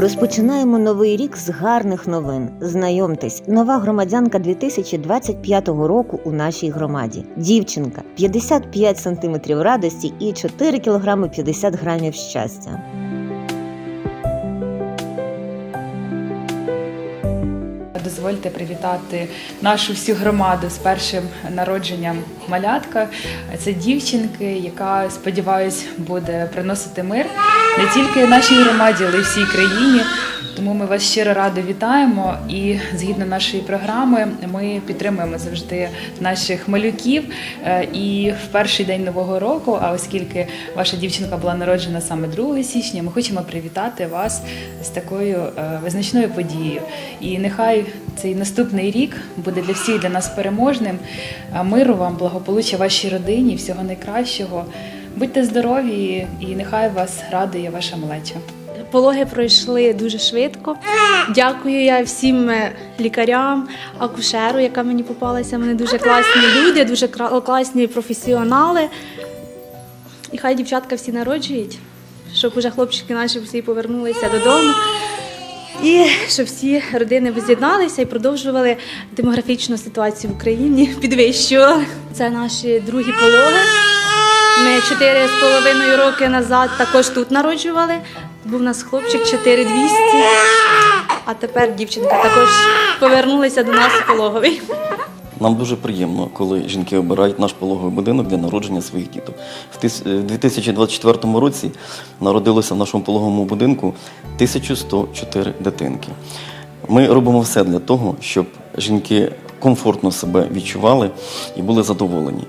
Розпочинаємо новий рік з гарних новин. Знайомтесь, нова громадянка 2025 року у нашій громаді. Дівчинка 55 сантиметрів радості і 4 кілограми 50 грамів щастя. Дозвольте привітати нашу всю громаду з першим народженням малятка. Це дівчинки, яка сподіваюсь буде приносити мир не тільки нашій громаді, але й всій країні. Тому ми вас щиро радо вітаємо. І згідно нашої програми, ми підтримуємо завжди наших малюків. Е, І в перший день нового року, а оскільки ваша дівчинка була народжена саме 2 січня, ми хочемо привітати вас з такою е, визначною подією. І нехай цей наступний рік буде для всіх для нас переможним. Миру вам, благополуччя вашій родині, всього найкращого. Будьте здорові і нехай вас радує ваша малеча. Пологи пройшли дуже швидко. Дякую я всім е, лікарям, акушеру, яка мені попалася. Вони дуже класні люди, дуже класні професіонали. І хай дівчатка всі народжують, щоб уже хлопчики наші всі повернулися додому. І щоб всі родини воз'єдналися і продовжували демографічну ситуацію в Україні, підвищували. Це наші другі пологи. Ми чотири з половиною роки назад також тут народжували. Був у нас хлопчик 4200, а тепер дівчинка також повернулася до нас у пологовий. Нам дуже приємно, коли жінки обирають наш пологовий будинок для народження своїх діток. В е, в 2024 році народилося в нашому пологовому будинку 1104 дитинки. Ми робимо все для того, щоб жінки комфортно себе відчували і були задоволені.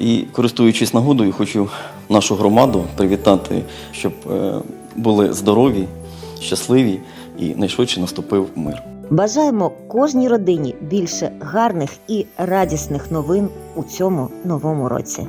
І користуючись нагодою, хочу нашу громаду привітати, щоб е, були здорові, щасливі і найшвидше наступив мир. Бажаємо кожній родині більше гарних і радісних новин у цьому новому році.